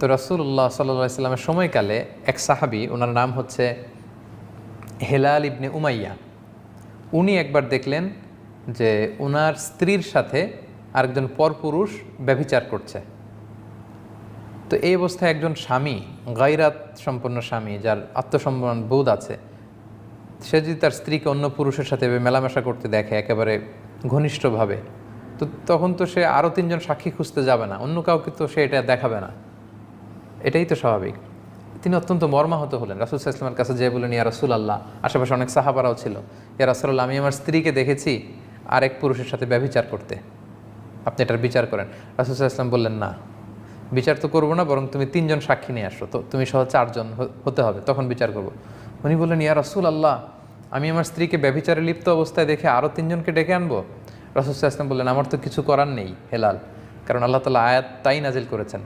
তো রসুল্লাহ সাল্লাহ ইসলামের সময়কালে এক সাহাবি, ওনার নাম হচ্ছে হেলাল ইবনে উমাইয়া, উনি একবার দেখলেন যে ওনার স্ত্রীর সাথে আরেকজন পরপুরুষ ব্যভিচার করছে। তো এই অবস্থায় একজন স্বামী গাইরাত সম্পন্ন স্বামী, যার আত্মসম্মান বোধ আছে, সে যদি তার স্ত্রীকে অন্য পুরুষের সাথে মেলামেশা করতে দেখে একেবারে ঘনিষ্ঠভাবে, তো তখন তো সে আরও তিনজন সাক্ষী খুঁজতে যাবে না, অন্য কাউকে তো সে এটা দেখাবে না। এটাই তো স্বাভাবিক। তিনি অত্যন্ত মর্মাহত হলেন। রাসুল ইসলামের কাছে যেয়ে বললেন, ইয়া রাসুল আল্লাহ আশেপাশে অনেক সাহাবারাও ছিল। ইয়া রাসুল্লাহ আমি আমার স্ত্রীকে দেখেছি আরেক পুরুষের সাথে ব্যভিচার করতে। আপনি এটার বিচার করেন। রাসুল ইসলাম বললেন, না, বিচার তো করব না, বরং তুমি তিনজন সাক্ষী নিয়ে আসো। তো তুমি সহ চারজন হতে হবে, তখন বিচার করব। উনি বললেন, ইয়া রাসুল আল্লাহ আমি আমার স্ত্রীকে ব্যভিচারে লিপ্ত অবস্থায় দেখে আরও তিনজনকে ডেকে আনব? রাসুল ইসলাম বললেন, আমার তো কিছু করার নেই, হেলাল। কারণ আল্লাহ তালা আয়াত তাই নাজিল করেছেন।